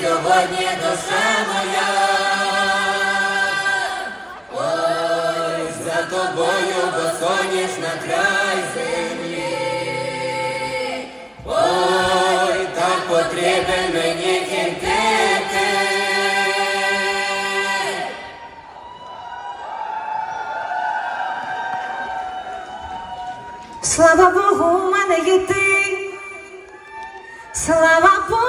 сьогодні душа моя, ой, за тобою, бо соняш на край землі, ой, так потрібен мені кінтети. Слава Богу, у мене є ти, слава Богу.